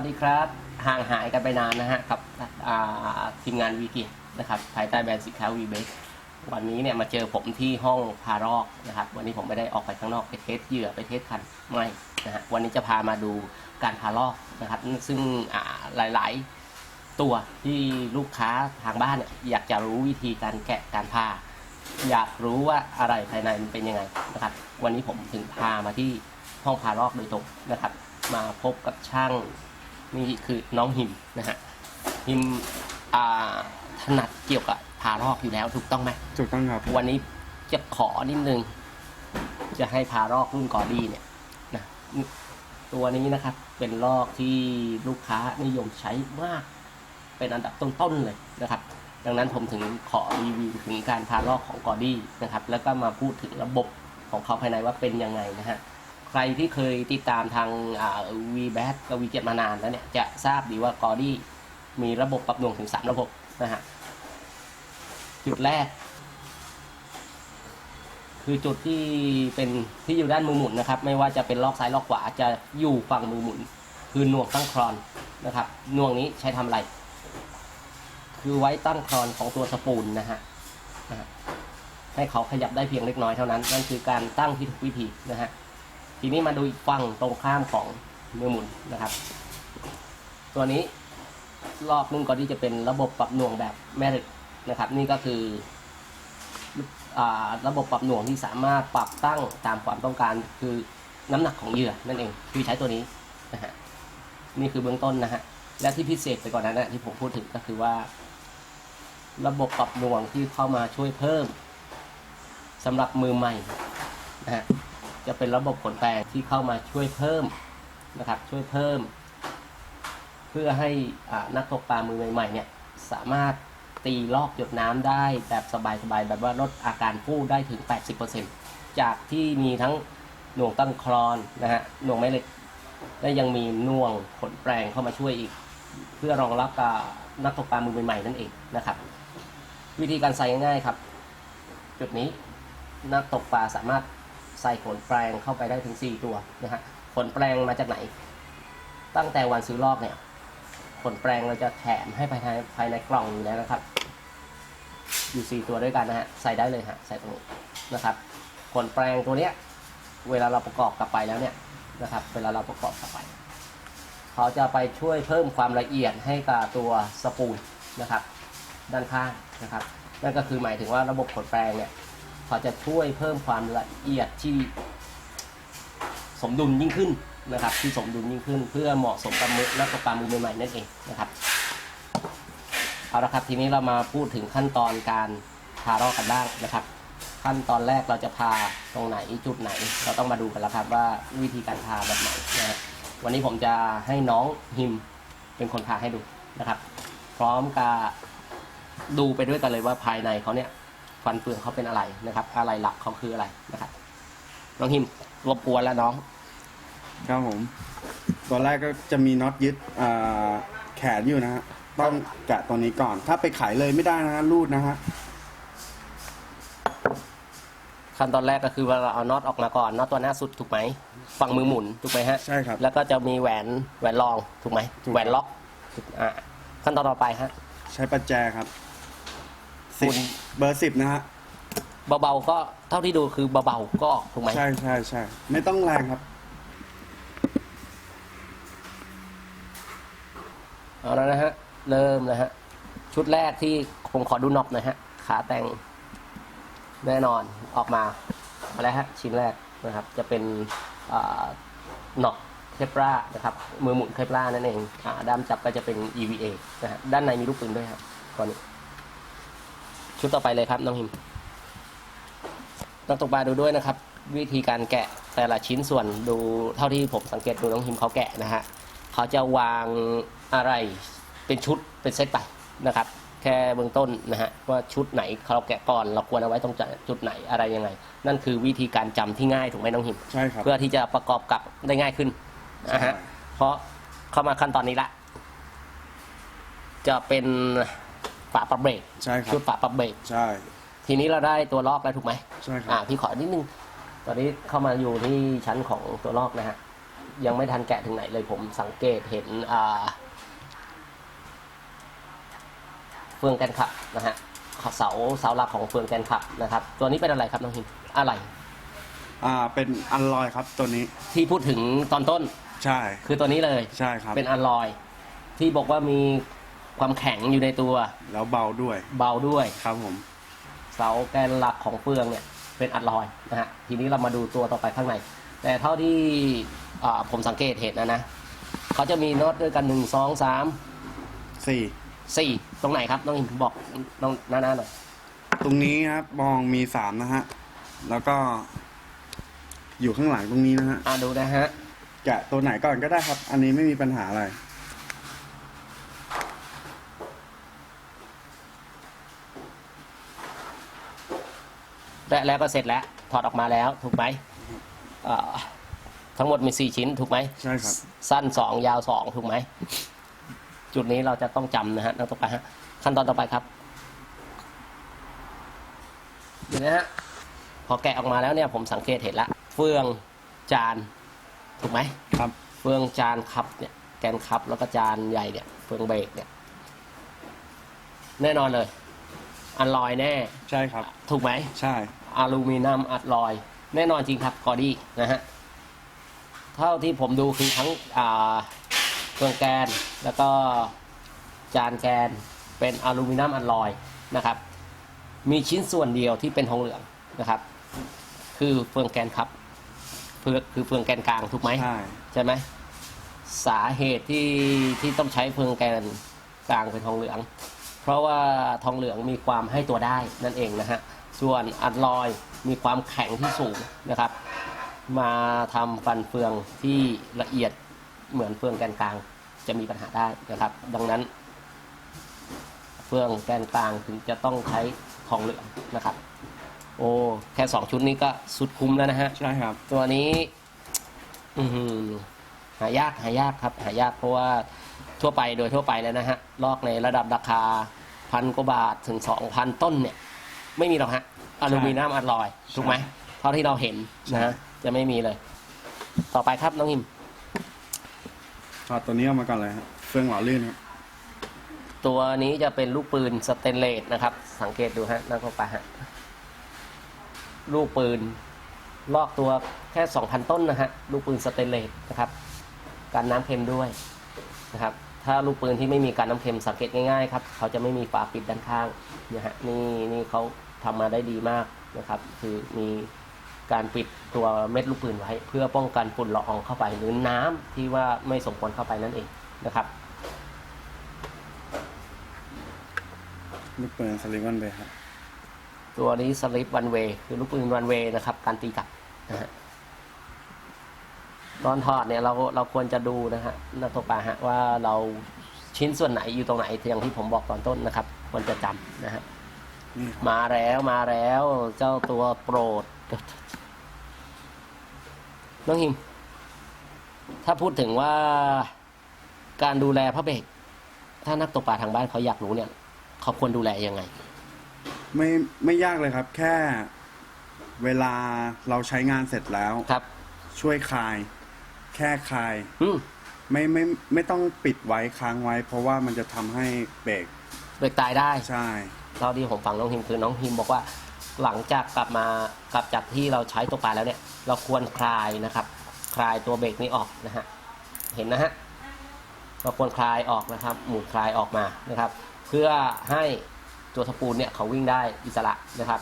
สวัสดีครับ ห่างหายกันไปนานนะฮะกับทีมงานวีกินะครับภายใต้แบรนด์สินค้าวีเบสวันนี้เนี่ยมาเจอผมที่ห้องพารอกนะครับ วันนี้ผมไม่ได้ออกไปข้างนอกไปเทสเหยื่อไปเทสคันไม่นะฮะวันนี้จะพามาดูการพารอกนะครับ ซึ่งหลาย ๆ ตัวที่ลูกค้าทางบ้านเนี่ยอยากจะรู้วิธีการแกะการพา อยากรู้ว่าอะไรภายในมันเป็นยังไงนะครับ วันนี้ผมถึงพามาที่ห้องพารอกโดยตรงนะครับมาพบกับช่าง นี่คือน้องหิมนะฮะหิมอ่าถนัดเกี่ยวกับพารอกอยู่แล้วถูกต้องไหมถูกต้องครับวันนี้จะขอนิดนึง จะให้พารอกรุ่นกอดี้เนี่ยนะตัวนี้นะครับ เป็นลอกที่ลูกค้านิยมใช้มาก เป็นอันดับต้นๆเลยนะครับ ดังนั้นผมถึงขอรีวิวถึงการพาลอกของกอดี้นะครับ แล้วก็มาพูดถึงระบบของเขาภายในว่าเป็นยังไงนะฮะ ใครที่เคยติดตามทางวีแบทกับวีเจ็มานานแล้วเนี่ย จะทราบดีว่ากอดี้มีระบบปรับหน่วงถึง 3 ระบบนะฮะ จุดแรก คือจุดที่เป็นที่อยู่ด้านมือหมุนนะครับ ไม่ว่าจะเป็นลอกซ้ายลอกขวาจะอยู่ฝั่งมือหมุน คือหน่วงตั้งคลอนนะครับหน่วงนี้ใช้ทำอะไร คือไว้ตั้งคลอนของตัวสปูลนะฮะนะฮะให้เขาขยับได้เพียงเล็กน้อยเท่านั้น นั่นคือการตั้งที่ถูกวิธีนะฮะ ทีนี้มาดูอีกฝั่งตรงข้ามของมือหมุนนะครับ ตัวนี้รอบนึงก็ที่จะเป็นระบบปรับหน่วงแบบแมริกนะครับ นี่ก็คืออระบบปรับหน่วงที่สามารถปรับตั้งตามความต้องการคือน้ำหนักของเหยื่อนั่นเองคือใช้ตัวนี้นะฮะนี่คือเบื้องต้นนะฮะและที่พิเศษไปกว่อนนั้นนะที่ผมพูดถึงก็คือว่า ระบบปรับหน่วงที่เข้ามาช่วยเพิ่มสำหรับมือใหม่นะฮะ จะเป็นระบบขนแปลงที่เข้ามาช่วยเพิ่มนะครับ ช่วยเพิ่ม เพื่อให้นักตกปลามือใหม่ๆเนี่ยสามารถตีลอกหยดน้ำได้แบบสบายๆแบบว่าลดอาการฟูได้ถึง 80%จากที่มีทั้งหน่วงตั้งคลอนนะฮะหน่วงแม่เหล็กและยังมีน่วงขนแปลงเข้ามาช่วยอีก เพื่อรองรับกับนักตกปลามือใหม่ๆนั่นเองนะครับ วิธีการใส่ง่ายๆครับ จุดนี้นักตกปลาสามารถ ใส่ขนแปลงเข้าไปได้ถึง 4 ตัวนะฮะขนแปลงมาจากไหน ตั้งแต่วันซื้อลอกเนี่ยขนแปลงเราจะแถมให้ภายในภายในกล่องอยู่แล้วนะครับ อยู่ 4 ตัวด้วยกันนะฮะใส่ได้เลยฮะใส่ตรงนี้นะครับขนแปลงตัวเนี้ยเวลาเราประกอบกลับไปแล้วเนี่ยนะครับ เวลาเราประกอบกลับไป เขาจะไปช่วยเพิ่มความละเอียดให้กับตัวสปูลนะครับ ด้านข้างนะครับ นั่นก็คือหมายถึงว่าระบบขนแปลงเนี่ย เขาจะช่วยเพิ่มความละเอียดที่สมดุลยิ่งขึ้นนะครับ ที่สมดุลยิ่งขึ้น เพื่อเหมาะสมกับมือและกับปลามือใหม่ๆนั่นเองนะครับเอาละครับทีนี้เรามาพูดถึงขั้นตอนการพารอกกันบ้างนะครับ ขั้นตอนแรกเราจะพาตรงไหนจุดไหน เราต้องมาดูกันแล้วครับว่าวิธีการพาแบบไหนนะฮะวันนี้ผมจะให้น้องฮิมเป็นคนพาให้ดูนะครับ พร้อมกับดูไปด้วยกันเลยว่าภายในเขาเนี่ย ฟันเฟืองเขาเป็นอะไรนะครับ อะไรหลักเขาคืออะไรนะครับน้องหิมรบกวนแล้วน้องครับผมตัวแรกก็จะมีน็อตยึดอ่าแขนอยู่นะฮะต้องแกะตัวนี้ก่อน ถ้าไปขายเลยไม่ได้นะฮะรูดนะฮะขั้นตอนแรกก็คือว่าเราเอาน็อตออกมาก่อนน็อตตัวหน้าสุดถูกไหมฝั่งมือหมุนถูกไหมฮะใช่ครับแล้วก็จะมีแหวนแหวนรองถูกไหมถูกแหวนล็อกอ่าขั้นตอนต่อไปฮะใช้ประแจครับ สิบคุณเบอร์สิบนะฮะเบาๆก็เท่าที่ดูคือเบาๆก็ออกถูกไหมใช่ใช่ใช่ไม่ต้องแรงครับ เอาแล้วนะฮะ เริ่มนะฮะ ชุดแรกที่ผมขอดูน็อปหนะฮะ ขาแต่งแน่นอนออกมาอะไรฮะ ชิ้นแรกนะครับ จะเป็นน็อปเคปรานะครับ มือหมุนเคปรานั่นเองอ่าด้ามจับก็จะเป็น EVA นะฮะด้านในมีลูกปืนด้วยครับก่อนนี้ ชุดต่อไปเลยครับน้องหิมต้องตกปลาดูด้วยนะครับ วิธีการแกะแต่ละชิ้นส่วนดูเท่าที่ผมสังเกตดูน้องหิมเขาแกะนะฮะเขาจะวางอะไรเป็นชุดเป็นเซตไปนะครับ แค่เบื้องต้นนะฮะว่าชุดไหนเราแกะก่อนเราควรเอาไว้ตรงจุดไหนอะไรยังไง นั่นคือวิธีการจำที่ง่ายถูกไหมน้องหิมใช่ครับเพื่อที่จะประกอบกับได้ง่ายขึ้นนะฮะใช่เพราะเข้ามาขั้นตอนนี้ละจะเป็น ฝาปรับเบรกใช่ครัชุบดฝาปรับเบรกใช่ ทีนี้เราได้ตัวลอกแล้วถูกไหมใช่คอ่ารับพี่ขอนิดนึง ตอนนี้เข้ามาอยู่ที่ชั้นของตัวลอกนะฮะ ยังไม่ทันแกะถึงไหนเลยผมสังเกตเห็นอ่าเฟืองแกนขับนะฮะเสาเสาหลักของเฟืองแกนขับนะครับ ตัวนี้เป็นอะไรครับน้องหิมอะไร อ่าเป็นอันลอยครับตัวนี้ที่พูดถึงตอนต้นใช่คือตัวนี้เลย ใช่ครับ เป็นอัลลอย ที่บอกว่ามี ความแข็งอยู่ในตัวแล้วเบาด้วยเบาด้วย ครับผม เสาแกนหลักของเฟืองเนี่ยเป็นอัลลอยนะฮะทีนี้เรามาดูตัวต่อไปข้างใน แต่เท่าที่อ่าผมสังเกตเห็นนะนะเขาจะมีน็อตด้วยกันหนึ่งสองสามสี่สี่ตรงไหนครับน้องอิมบอกน้องหน้าๆหน่อยตรงนี้ครับมองมีสามนะฮะ แล้วก็ อยู่ข้างหลังตรงนี้นะฮะ อ่าดูนะฮะ แกะตัวไหนก่อนก็ได้ครับ อันนี้ไม่มีปัญหาอะไร และแล้วก็เสร็จแล้วถอดออกมาแล้วถูกไหมอ่าทั้งหมดมีสี่ชิ้นถูกไหมใช่ครับ สั้นสองยาวสองถูกไหม จุดนี้เราจะต้องจำนะฮะต่อไปฮะขั้นตอนต่อไปครับเดี๋ยวนะฮะพอแกะออกมาแล้วเนี่ยผมสังเกตเห็นละ เฟืองจานถูกไหม ครับ เฟืองจานคับเนี่ยแกนคับแล้วก็จานใหญ่เนี่ยเฟืองเบรกเนี่ยแน่นอนเลย อันลอยแน่ ใช่ครับ ถูกไหม ใช่ อลูมิเนียมอัดลอย แน่นอนจริงครับกอดี้นะฮะ เท่าที่ผมดูคือทั้งอ่าเครื่องแกนแล้วก็จานแกนเป็นอลูมิเนียมอัดลอยนะครับ มีชิ้นส่วนเดียวที่เป็นทองเหลืองนะครับ คือเฟืองแกนครับเฟืองคือเฟืองแกนกลางถูกไหมใช่ใช่ไหมสาเหตุที่ที่ต้องใช้เฟืองแกนกลางเป็นทองเหลือง เพราะว่าทองเหลืองมีความให้ตัวได้นั่นเองนะฮะ ส่วนอัดลอยมีความแข็งที่สูงนะครับ มาทำฟันเฟืองที่ละเอียดเหมือนเฟืองแกนกลางจะมีปัญหาได้นะครับ ดังนั้น เฟืองแกนกลางถึงจะต้องใช้ทองเหลืองนะครับ โอ้แค่สองชุดนี้ก็สุดคุ้มแล้วนะฮะ ใช่ครับ ตัวนี้อือหือหายากหายากครับ หายากเพราะว่าทั่วไปโดยทั่วไปแล้วนะฮะลอกในระดับราคาพันกว่าบาทถึงสองพันต้นเนี่ย ไม่มีหรอกฮะ อลูมิเนียมอัดลอยถูกไหมเท่าที่เราเห็นนะฮะจะไม่มีเลย ต่อไปครับน้องหิมถอดตัวนี้ออกมาก่อนเลยครับเฟืองหล่อลื่นครับตัวนี้จะเป็นลูกปืนสเตนเลสนะครับ สังเกตดูฮะนั่งเข้าไปฮะลูกปืน ลอกตัวแค่ 2,000 ต้นนะฮะลูกปืนสเตนเลสนะครับ การน้ำเค็มด้วยนะครับ ถ้าลูกปืนที่ไม่มีการน้ำเค็มสังเกตง่ายๆครับ เขาจะไม่มีฝาปิดด้านข้างนะฮะนี่นี่เขา ทำมาได้ดีมากนะครับ คือมีการปิดตัวเม็ดลูกปืนไว้ เพื่อป้องกันฝุ่นละอองเข้าไป หรือน้ำที่ว่าไม่สมควรเข้าไปนั่นเองนะครับลูกปืนสลิวันเบย์ครับตัวนี้สลิปวันเวย์คือลูกปืนวันเวย์นะครับ การตีกลับนะฮะตอนถอดเนี่ยเราเราควรจะดูนะฮะนักตกปลาฮะว่าเราชิ้นส่วนไหนอยู่ตรงไหนอย่างที่ผมบอกตอนต้นนะครับ ควรจะจำนะฮะนี่ครับ มาแล้วมาแล้วเจ้าตัวโปรด น้องหิม ถ้าพูดถึงว่าการดูแลพระเบรกถ้านักตกปลาทางบ้านเขาอยากรู้เนี่ยเขาควรดูแลยังไง ไม่ไม่ยากเลยครับ แค่เวลาเราใช้งานเสร็จแล้วครับ ช่วยคลาย แค่คลาย อืมไม่ไม่ไม่ต้องปิดไว้ค้างไว้ เพราะว่ามันจะทำให้เบรกเบรกตายได้ ใช่ เท่าที่ผมฟังน้องฮิมคือน้องฮิมบอกว่าหลังจากกลับมากลับจากที่เราใช้ตัวปลาแล้วเนี่ย เราควรคลายนะครับ คลายตัวเบรกนี้ออกนะฮะเห็นนะฮะเราควรคลายออกนะครับ หมุนคลายออกมานะครับ เพื่อให้ตัวทะปูนเนี่ยเขาวิ่งได้อิสระนะครับ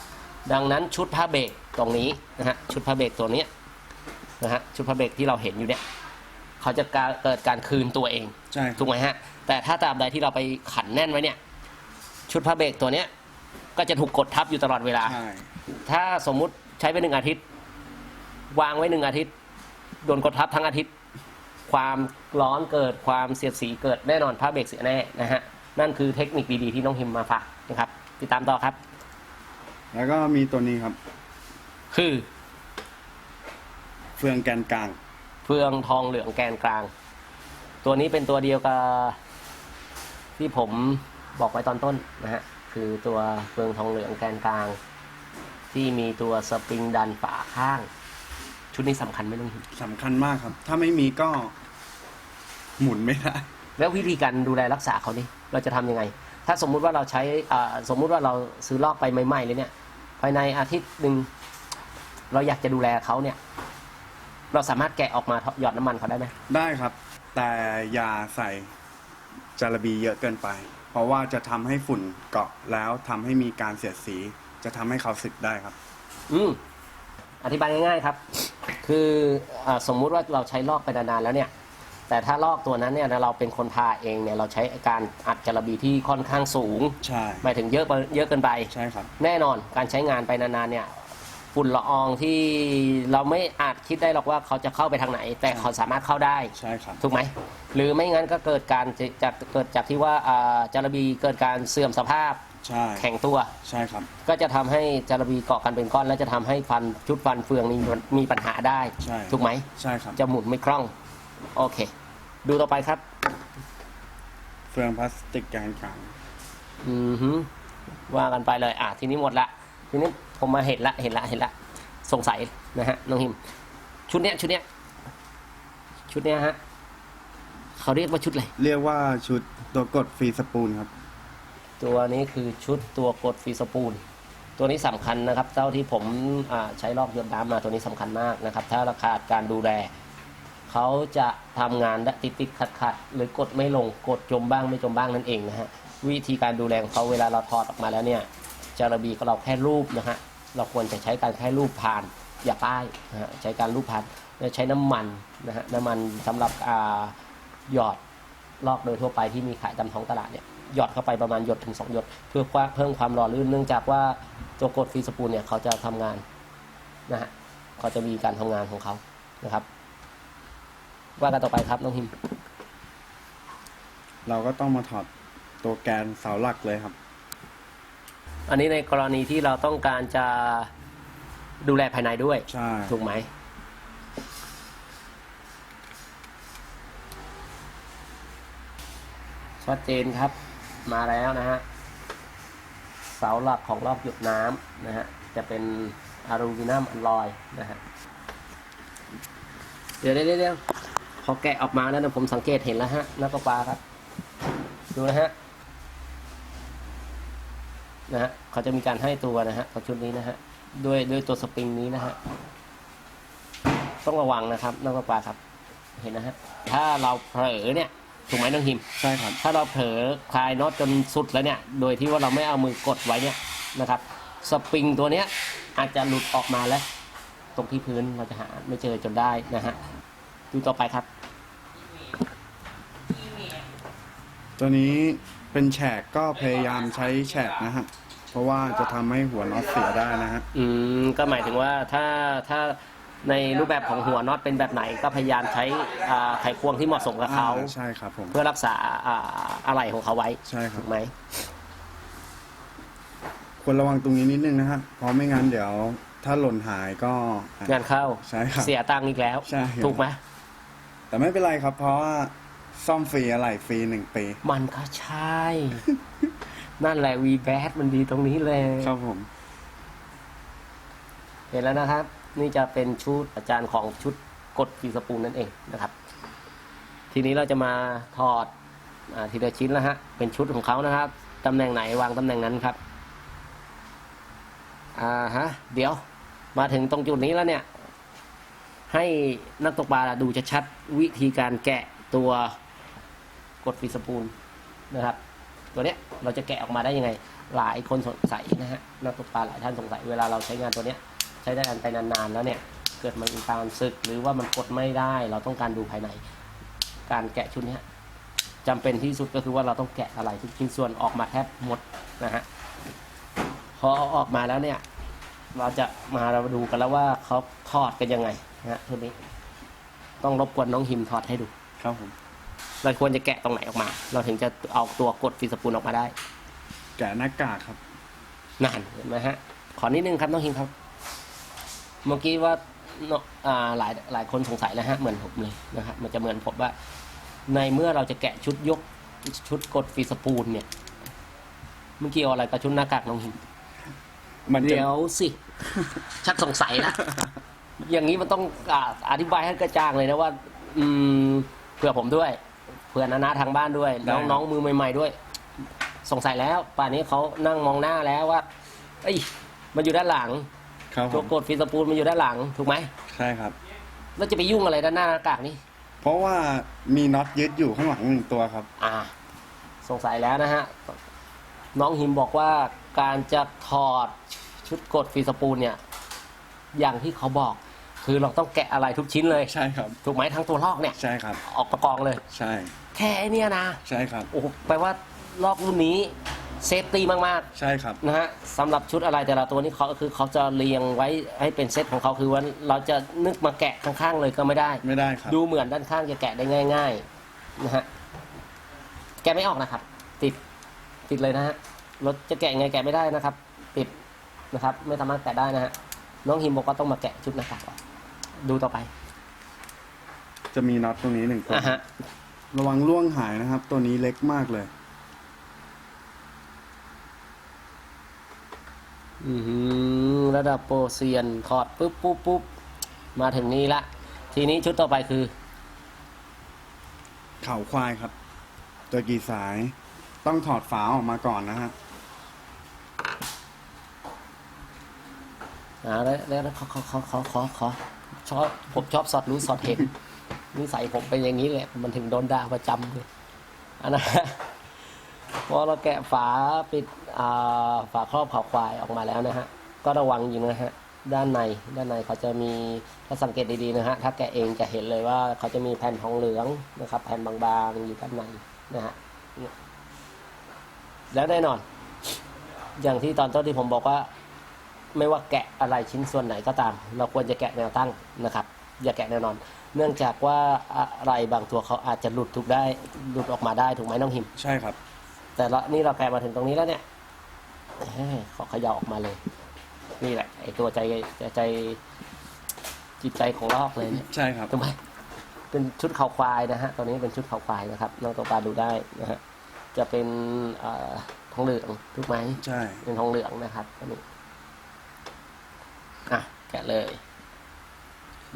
ดังนั้นชุดผ้าเบรกตรงนี้นะฮะชุดผ้าเบรกตัวเนี้ยนะฮะชุดผ้าเบรกที่เราเห็นอยู่เนี่ยเขาจะเกิดการคืนตัวเองใช่คถูรับกไหมฮะแต่ถ้าตราบใดที่เราไปขันแน่นไว้เนี่ย ชุดผ้าเบรกตัวเนี้ย ก็จะถูกกดทับอยู่ตลอดเวลา ใช่ถ้าสมมุติใช้ไปหนึ่งอาทิตย์ วางไว้หนึ่งอาทิตย์โดนกดทับทั้งอาทิตย์ ความร้อนเกิดความเสียดสีเกิดแน่นอนผ้าเบรกเสียแน่นะฮะนั่นคือเทคนิคดีๆที่น้องฮิมมาฝากนะครับติดตามต่อครับ แล้วก็มีตัวนี้ครับ คือเฟืองแกนกลาง เฟืองทองเหลืองแกนกลาง ตัวนี้เป็นตัวเดียวกับที่ผม บอกไว้ตอนต้นนะฮะ คือตัวเฟืองทองเหลืองแกนกลาง ที่มีตัวสปริงดันฝาข้างชชุดนี้สำคัญไหมน้องหิมสำคัญมากครับ ถ้าไม่มีก็หมุนไม่ได้ แล้ววิธีการดูแลรักษาเขานี่เราจะทำยังไง ถ้าสมมุติว่าเราใช้อ่าสมมุติว่าเราซื้อลอกไปใหม่ๆเลยเนี่ย ภายในอาทิตย์หนึ่งเราอยากจะดูแลเขาเนี่ย เราสามารถแกะออกมาหยอดน้ำมันเขาได้ไหมได้ครับ แต่อย่าใส่จาระบีเยอะเกินไปเพ ราะว่าจะทำให้ฝุ่นเกาะแล้วทำให้มีการเสียดสี จะทำให้เขาสึกได้ครับ อืมอธิบายง่ายๆครับ คืออาสมมุติว่าเราใช้ลอกไปนานๆแล้วเนี่ย แต่ถ้าลอกตัวนั้นเนี่ยเราเป็นคนทาเองเนี่ยเราใช้การอัดจาระบีที่ค่อนข้างสูงใช่ หมายถึงเยอะไปเยอะเกินไป ใช่ครับ แน่นอนการใช้งานไปนานๆเนี่ย ฝุ่นละอองที่เราไม่อาจคิดได้หรอกว่าเขาจะเข้าไปทางไหน แต่เขาสามารถเข้าได้ ใช่ครับ ถูกไหม หรือไม่งั้นก็เกิดการจะจะเกิดจากที่ว่าอ่าจาระบีเกิดการเสื่อมสภาพใช่แข็งตัว ใช่ครับ ก็จะทำให้จาระบีเกาะกันเป็นก้อน แล้วจะทำให้ฟันชุดฟันเฟืองนี้มีปัญหาได้ ใช่ ถูกไหม ใช่ครับจะหมุนไม่คล่อง โอเค ดูต่อไปครับ เฟืองพลาสติกแกนกลางอือฮึว่ากันไปเลย อะ ทีนี้หมดละ ทีนี้ ผมมาเห็นละเห็นละเห็นละสงสัยนะฮะน้องหิม ชุดเนี้ยชุดเนี้ยชุดเนี้ยฮะเขาเรียกว่าชุดอะไรเรียกว่าชุดตัวกดฟรีสปูลครับ ตัวนี้คือชุดตัวกดฟรีสปูลตัวนี้สำคัญนะครับเจ้าที่ผมอ่าใช้ลอกหยดน้ำมาตัวนี้สำคัญมากนะครับ ถ้าราคาดการดูแลเขาจะทำงานได้ติดติดขัดขัดๆหรือกดไม่ลงกดจมบ้างไม่จมบ้างนั่นเองนะฮะวิธีการดูแลของเขาเวลาเราถอดออกมาแล้วเนี่ยจาระบีก็เราแค่รูปนะฮะ เราควรจะใช้การแค่รูปผ่านอย่าป้ายนะฮะใช้การรูปผ่านใช้น้ำมันนะฮะน้ำมันสำหรับหยอดลอกโดยทั่วไปที่มีขายตามท้องตลาดเนี่ยหยอดเข้าไปประมาณหยดถึงสองหยด เพื่อเพิ่มความหล่อลื่นเนื่องจากว่าตัวกดฟรีสปูลเนี่ยเขาจะทำงานนะฮะเขาจะมีการทำงานของเขานะครับ ว่ากันต่อไปครับน้องหิม เราก็ต้องมาถอดตัวแกนเสาหลักเลยครับ อันนี้ในกรณีที่เราต้องการจะดูแลภายในด้วย ใช่ ถูกไหม ชัดเจนครับ มาแล้วนะฮะ เสาหลักของรอบหยดน้ำนะฮะ จะเป็นอลูมิเนียมอลลอยนะฮะ เดี๋ยวเดี๋ยวเดี๋ยวพอแกะออกมาแล้วนะผมสังเกตเห็นแล้วฮะนักประปาครับ ดูนะฮะ นะฮะเขาจะมีการให้ตัวนะฮะกับชุดนี้นะฮะด้วยด้วยตัวสปริงนี้นะฮะต้องระวังนะครับนักประปาครับ เห็นนะฮะถ้าเราเผลอเนี่ยถูกไหมน้องหิมใช่ครับถ้าเราเผลอคลายน็อตจนสุดแล้วเนี่ย โดยที่ว่าเราไม่เอามือกดไว้เนี่ยนะครับ สปริงตัวเนี้ยอาจจะหลุดออกมาแล้ว ตรงที่พื้นเราจะหาไม่เจอจนได้นะฮะดูต่อไปครับ ตัวนี้ เป็นแฉกก็พยายามใช้แฉกนะฮะ เพราะว่าจะทำให้หัวน็อตเสียได้นะฮะ อืมก็หมายถึงว่าถ้าถ้าในรูปแบบของหัวน็อตเป็นแบบไหนก็พยายามใช้อ่าไขควงที่เหมาะสมกับเขา อ่าใช่ครับผม เพื่อรักษาอ่าอะไหล่ของเขาไว้ใช่ครัถูบกไหมควรระวังตรงนี้นิดนึงนะฮะ เพราะไม่งั้นเดี๋ยวถ้าหล่นหายก็ งานเข้าใช่ครับเสียตังค์อีกแล้ว ใช่ครับ ถูกไหมแต่ไม่เป็นไรครับ เพราะว่า ซ่อมฟรีอะไรฟรีหนึ่งปี มันก็ใช่ นั่นแหละวีแบดมันดีตรงนี้เลย ครับผม เห็นแล้วนะครับ นี่จะเป็นชุดอาจารย์ของชุดกดฟีสปูลนั่นเองนะครับ ทีนี้เราจะมาถอดอาทีละชิ้นแล้วฮะ เป็นชุดของเขานะครับตำแหน่งไหนวางตำแหน่งนั้นครับ อ่าฮะ เดี๋ยว มาถึงตรงจุดนี้แล้วเนี่ย ให้นักตกปลาดูชัดๆวิธีการแกะตัว กดฟีสปูลนะครับ ตัวเนี้ยเราจะแกะออกมาได้ยังไง หลายคนสงสัยนะฮะนักตกปลาหลายท่านสงสัยเวลาเราใช้งานตัวเนี้ยใช้ได้กันไปนานๆแล้วเนี่ยเกิดมันมีการสึกหรือว่ามันกดไม่ได้ เราต้องการดูภายใน การแกะชุดนี้จำเป็นที่สุดก็คือว่าเราต้องแกะอะไรทุกชิ้นส่วนออกมาแทบหมดนะฮะพอออกมาแล้วเนี่ย เราจะมาเราดูกันแล้วว่าเขาทอดกันยังไงนะฮะชุดนี้ ต้องรบกวนน้องหิมถอดให้ดู ครับผม เราควรจะแกะตรงไหนออกมา เราถึงจะเอาตัวกดฟีสปูลออกมาได้ แกะหน้ากากครับนั่นเห็นไหมฮะ ขอนิดนึงครับน้องหิมครับ เมื่อกี้ว่าเนอะอ่าหลายหลายคนสงสัยนะฮะเหมือนผมเลยนะครับมันจะเหมือนผมว่า ในเมื่อเราจะแกะชุดยกชุดกดฟีสปูลเนี่ยเมื่อกี้เอาอะไรกับชุดหน้ากากน้องหิมมันจะเดี๋ยวสิ ชักสงสัยละอย่างนี้มันต้องอ่าอธิบายให้กระจ่างเลยนะว่า อืมเผื่อผมด้วย เผื่อนานาทางบ้านด้วยได้น้องครับน้องมือใหม่ ๆด้วย สงสัยแล้ว ป่านนี้เขานั่งมองหน้าแล้วว่าเอ้ยมันอยู่ด้านหลังครับผตัวมกดฟีสปูลมันอยู่ด้านหลังถูกไหมใช่ครับ แล้วจะไปยุ่งอะไรด้านหน้าหน้ากากนี่เพราะว่ามีน็อตยึดอยู่ข้างหลังหนึ่งตัวครับ อ่า สงสัยแล้วนะฮะน้องหิมบอกว่าการจะถอดชุดกดฟีสปูลเนี่ย อย่างที่เขาบอก คือเราต้องแกะอะไรทุกชิ้นเลยใช่ครับ ถูกไหมทั้งตัวลอกเนี่ย ใช่ครับ ออกประกองเลย ใช่ แค่เนี่ยนะ ใช่ครับ โอ้โหแปลว่าลอกรุ่นนี้เซฟตี้มากใช่ครับ ๆนะฮะสำหรับชุดอะไรแต่ละตัวนี่เขาคือเขาจะเรียงไว้ให้เป็นเซตของเขาคือว่าเราจะนึกมาแกะข้างๆเลยก็ไม่ได้ ไม่ได้ครับ ดูเหมือนด้านข้างจะแกะได้ง่ายๆนะฮะ แกะไม่ออกนะครับ ติด ติดเลยนะฮะ รถจะแกะยังไงแกะไม่ได้นะครับ ติดนะครับ ไม่สามารถแกะได้นะฮะ น้องฮิมบอกว่าต้องมาแกะชุดหน้ากากออก ดูต่อไป จะมีน็อตตรงนี้หนึ่งตัวอะฮะ ระวังล่วงหายนะครับ ตัวนี้เล็กมากเลย อือหือระดับโปรเซียนถอดปุ๊บปุ๊บปุ๊บมาถึงนี้ละ ทีนี้ชุดต่อไปคือ เข่าควายครับ ตัวกี่สาย ต้องถอดฝาออกมาก่อนนะฮะ อ่าแล้วแล้วขอขอขอขอขอขอ ชอบผมชอบสอดรู้สอดเห็นนิสัยผมเป็นอย่างนี้แหละมันถึงโดนด่าประจำเลยอันนั้นพอเราแกะฝาปิดฝาครอบขาควายออกมาแล้วนะฮะ ก็ระวังอยู่นะฮะ ด้านในด้านในเขาจะมีถ้าสังเกตดีๆนะฮะ ถ้าแกะเองจะเห็นเลยว่าเขาจะมีแผ่นทองเหลืองนะครับ แผ่นบางๆอยู่ด้านในนะฮะแล้วแน่นอน อย่างที่ตอนต้นที่ผมบอกว่า ไม่ว่าแกะอะไรชิ้นส่วนไหนก็ตาม เราควรจะแกะแนวตั้งนะครับ อย่าแกะแนวนอน เนื่องจากว่าอะไรบางตัวเขาอาจจะหลุดถูกได้หลุดออกมาได้ถูกไหมน้องหิม ใช่ครับ แต่ละนี่เราแกะมาถึงตรงนี้แล้วเนี่ยเอ้ยขอเขย่าออกมาเลย นี่แหละไอตัวใจใจใจจิตใจของลอกเลยเนี่ยใช่ครับถูกไหมเป็นชุดเขาควายนะฮะตอนนี้เป็นชุดเขาควายนะครับน้องตัวปลาดูได้นะฮะจะเป็นเอ่อทองเหลืองถูกไหมใช่เป็นทองเหลืองนะครับอันนี้อะ แกะเลย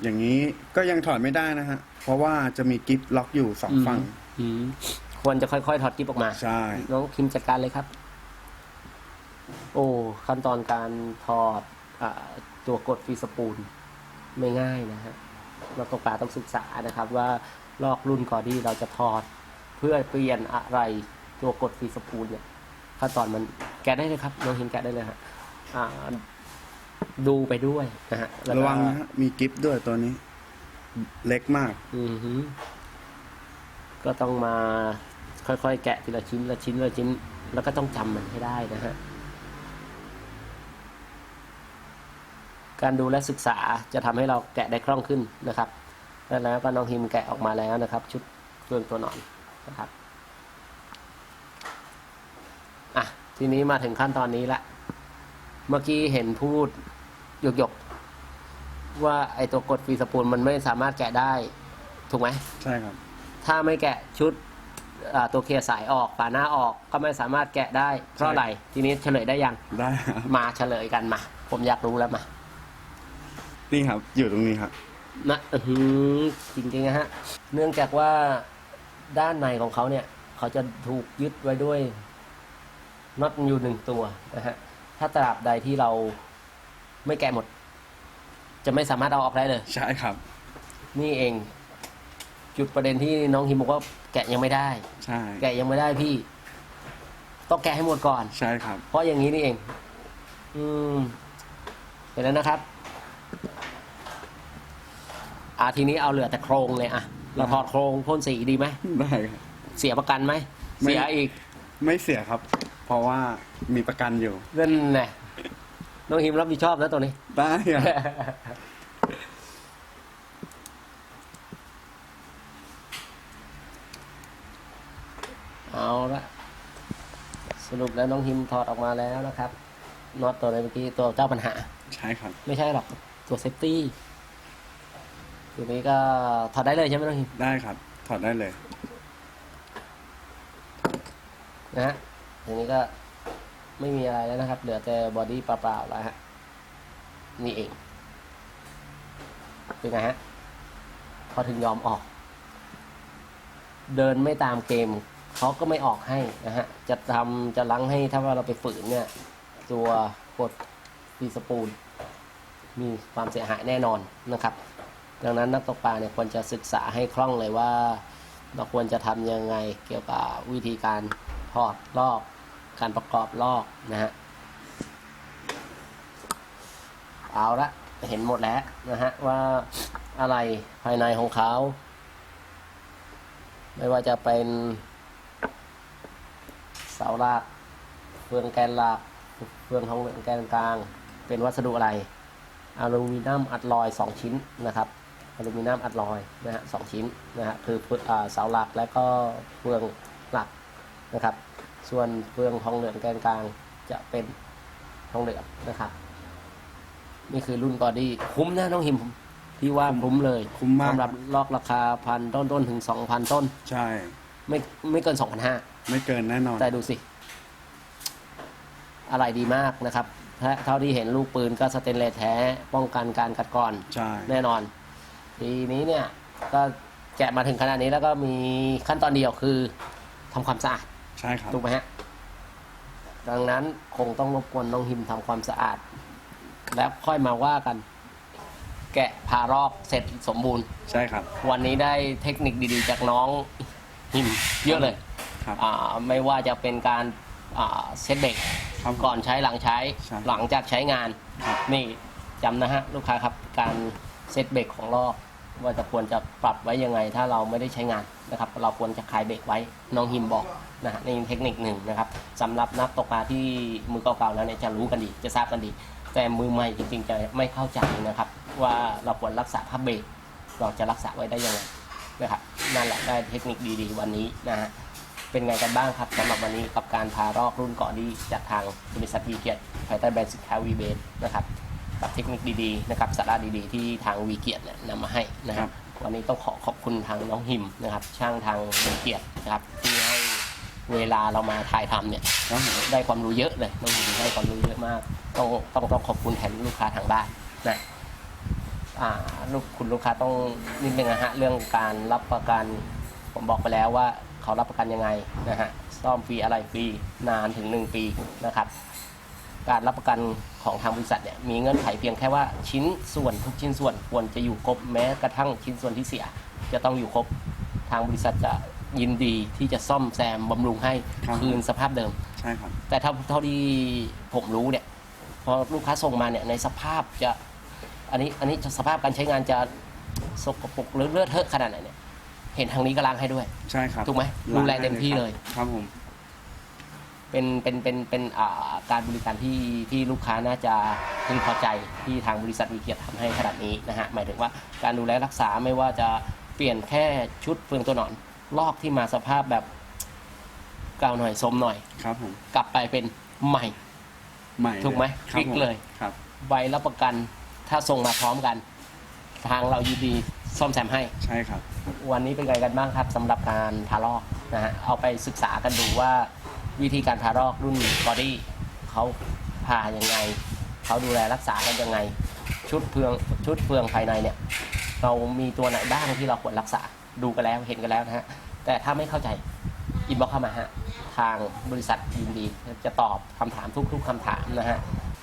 อย่างนี้ก็ยังถอดไม่ได้นะฮะ เพราะว่าจะมีกิฟล็อกอยู่สองฝั่งอืมควรจะค่อยๆถอดกิ๊บออกมา ใช่ น้องคิมจัดการเลยครับ โอ้ขั้นตอนการถอดอาตัวกดฟรีสปูลไม่ง่ายนะฮะเราต้องปาต้องศึกษานะครับ ว่าลอกรุ่นก่อนที่เราจะถอด เพื่อเปลี่ยนอะไรตัวกดฟรีสปูลเนี่ยขั้นตอนมันแกะได้เลยครับน้องคิมแกะได้เลยฮะอ่า ดูไปด้วยนะฮะแล้ก็ระวังนะฮะมีกิฟด้วยตัวนี้ เล็กมาก อือหือก็ต้องมาค่อยๆ แกะทีละชิ้นละชิ้นละชิ้น แล้วก็ต้องจำมันให้ได้นะฮะ การดูและศึกษาจะทำให้เราแกะได้คล่องขึ้นนะครับ แล้วก็น้องฮิมแกะออกมาแล้วนะครับ ชุดเครื่องตัวหนอนนะครับ อะ ทีนี้มาถึงขั้นตอนนี้ละ เมื่อกี้เห็นพูด หยกๆว่าไอตัวกดฟรีสปูลมันไม่สามารถแกะได้ ถูกไหม ใช่ครับ ถ้าไม่แกะชุดอ่าตัวเคลียร์สายออกฝาหน้าออกก็ไม่สามารถแกะได้ เพราะใช่อะไร ทีนี้เฉลยได้ยัง ได้ครับมาเฉลยกันมา ผมอยากรู้แล้วมานี่ครับ อยู่ตรงนี้ครับ นะอื้อหือจริงๆนะฮะ เนื่องจากว่าด้านในของเขาเนี่ย เขาจะถูกยึดไว้ด้วยน็อตอยู่หนึ่งตัวนะฮะ ถ้าตราบใดที่เรา ไม่แกะหมด จะไม่สามารถเอาออกได้เลย ใช่ครับ นี่เอง จุดประเด็นที่น้องฮิมบอกว่าแกะยังไม่ได้ ใช่แกะยังไม่ได้พี่ ต้องแกะให้หมดก่อน ใช่ครับ เพราะอย่างนี้นี่เอง อืมเห็นแล้วนะครับ อ่าทีนี้เอาเหลือแต่โครงเลยอะเราถอดโครงพ่นสีดีไหมได้ครับ เสียประกันไหมไม่ เสียอีก ไม่เสียครับ เพราะว่ามีประกันอยู่เงินแน่ น้องฮิมรับผิดชอบแล้วตัวนี้ ได้ครับเอาละสรุปแล้วน้องฮิมถอดออกมาแล้วนะครับน็อตตัวในเมื่อกี้ตัวเจ้าปัญหา ใช่ครับ ไม่ใช่หรอกตัวเซฟตี้ตัวนี้ก็ถอดได้เลยใช่ไหมน้องฮิมได้ครับ ถอดได้เลยนะฮะทีนี้ก็ ไม่มีอะไรแล้วนะครับ เหลือแต่บอดี้เปล่าๆแล้วฮะ นี่เอง เป็นไงฮะ พอถึงยอมออก เดินไม่ตามเกม เขาก็ไม่ออกให้นะฮะ จะทำจะลังให้ถ้าว่าเราไปฝืนเนี่ย ตัวกดฟีสปูล มีความเสียหายแน่นอนนะครับ ดังนั้นนักตกปลาเนี่ยควรจะศึกษาให้คล่องเลยว่าเราควรจะทำยังไงเกี่ยวกับวิธีการทอดลอก การประกอบลอกนะฮะเอาละเห็นหมดแล้วนะฮะว่าอะไรภายในของเขาไม่ว่าจะเป็นเสาหลักเฟืองแกนหลักเฟืองทองเหลืองแกนกลาง เป็นวัสดุอะไรอลูมิเนียมอัดลอย 2 ชิ้นนะครับอลูมิเนียมอัดลอยนะฮะสองชิ้นนะฮะคือเสาหลักและก็เฟืองหลักนะครับ ส่วนเฟืองทองเหลืองแกนกลางจะเป็นทองเหลืองนะครับ นี่คือรุ่นบอดี้คุ้มนะน้องหิมพี่ว่าคุ้มเลยคุ้มมาก สำหรับลอกราคาพันต้นต้นๆถึงสองพันต้น ใช่ ไม่ไม่เกินสองพันห้า ไม่เกินแน่นอน แต่ดูสิ อะไรดีมากนะครับถ้าเท่าที่เห็นลูกปืนก็สเตนเลสแท้ ป้องกันการกัดกร่อน ใช่ แน่นอน ทีนี้เนี่ย ก็แกะมาถึงขนาดนี้แล้วก็มีขั้นตอนเดียวคือทำความสะอาด ใช่ครับ ถูกไหมฮะดังนั้นคงต้องรบกวนน้องหิมทำความสะอาด แล้วค่อยมาว่ากัน แกะพารอกเสร็จสมบูรณ์ ใช่ครับ วันนี้ได้เทคนิคดีๆ จากน้องหิมเยอะเลยครับ อ่าไม่ว่าจะเป็นการอ่าเซตเบรกครับก่อนใช้หลังใช้ใช่หลังจากใช้งาน ครับ นี่จำนะฮะลูกค้าครับการเซตเบรกของลอกว่าจะควรจะปรับไว้ยังไง ถ้าเราไม่ได้ใช้งานนะครับ เราควรจะคลายเบรกไว้น้องหิมบอก นะฮะนี่เทคนิคหนึ่งนะครับสำหรับนักตกปลาที่มือเก่าๆแล้วเนี่ยจะรู้กันดีจะทราบกันดี แต่มือใหม่จริงๆจะไม่เข้าใจนะครับ ว่าเราควรรักษาภาพเบรกเราจะรักษาไว้ได้ยังไงนะครับนั่นแหละได้เทคนิคดีๆ วันนี้นะฮะเป็นไงกันบ้างครับสำหรับวันนี้กับการพารอกรุ่นเก่อนดีจากทางบริษัทวีเกียรติภายใต้แบรนด์สินค้าวีเบสนะครับกับเทคนิคดีๆนะครับสาระดีๆ ที่ทางวีเกียรติเนี่ยนำมาให้นะคครัรับบวันนี้ต้องขอขอบคุณทางน้องหิมนะครับ ช่างทางวีเกียรตินะครับที่ให้ เวลาเรามาถ่ายทำเนี่ยครับผมได้ความรู้เยอะเลยน้องหิมให้ความรู้เยอะมากต้องต้องต้องขอบคุณแทนลูกค้าทางบ้านนะอ่าลูกคุณลูกค้าต้องนิดนึงนะฮะเรื่องการรับประกันผมบอกไปแล้วว่าเขารับประกันยังไงนะฮะซ่อมฟรีอะไรฟรีนานถึง 1 ปีนะครับ การรับประกันของทางบริษัทเนี่ยมีเงื่อนไขเพียงแค่ว่าชิ้นส่วนทุกชิ้นส่วนควรจะอยู่ครบแม้กระทั่งชิ้นส่วนที่เสีย จะต้องอยู่ครบทางบริษัทจะ ยินดีที่จะซ่อมแซมบำรุงให้ครับ คืนสภาพเดิม ใช่ครับ แต่เท่าเท่าที่ผมรู้เนี่ย พอลูกค้าส่งมาเนี่ยในสภาพจะ อันนี้อันนี้สภาพการใช้งานจะสกปรกหรือเลอะเทอะขนาดไหนเนี่ย เห็นทางนี้ก็ล้างให้ด้วย ใช่ครับถูกไหมดูแลเต็มที่เลย ครับผม เป็นเป็นเป็นเป็นอ่าการบริการที่ที่ลูกค้าน่าจะพึงพอใจที่ทางบริษัทวีเกียรติทำให้ขนาดนี้นะฮะหมายถึงว่าการดูแลรักษาไม่ว่าจะเปลี่ยนแค่ชุดเฟืองตัวหนอน ลอกที่มาสภาพแบบเก่าหน่อยสมหน่อย ครับผมกลับไปเป็นใหม่ ใหม่ถูกไหมครับฟิกผมเลย ครับ ใบรับประกันถ้าส่งมาพร้อมกัน ทางเรายินดีซ่อมแซมให้ ใช่ครับ วันนี้เป็นไงกันบ้างครับสำหรับการทารอกนะฮะเอาไปศึกษากันดูว่า วิธีการทารอกรุ่นบอดี้เขาผ่ายังไงเขาดูแลรักษากันยังไง ชุดเฟืองชุดเฟืองภายในเนี่ย เรามีตัวไหนบ้างที่เราควรรักษา ดูกันแล้วเห็นกันแล้วนะฮะแต่ถ้าไม่เข้าใจอินบ็อกเข้ามาฮะทางบริษัทยินดีจะตอบคำถามทุก ๆคำถามนะฮะ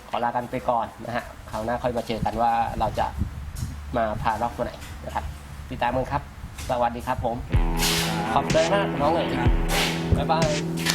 ขอลากันไปก่อนนะฮะคราวหน้าค่อยมาเจอกันว่าเราจะมาพาล็อกตัวไหนนะครับ ติดตามกันครับ สวัสดีครับผม ขอบใจมากน้องเลยครับบ๊ายบาย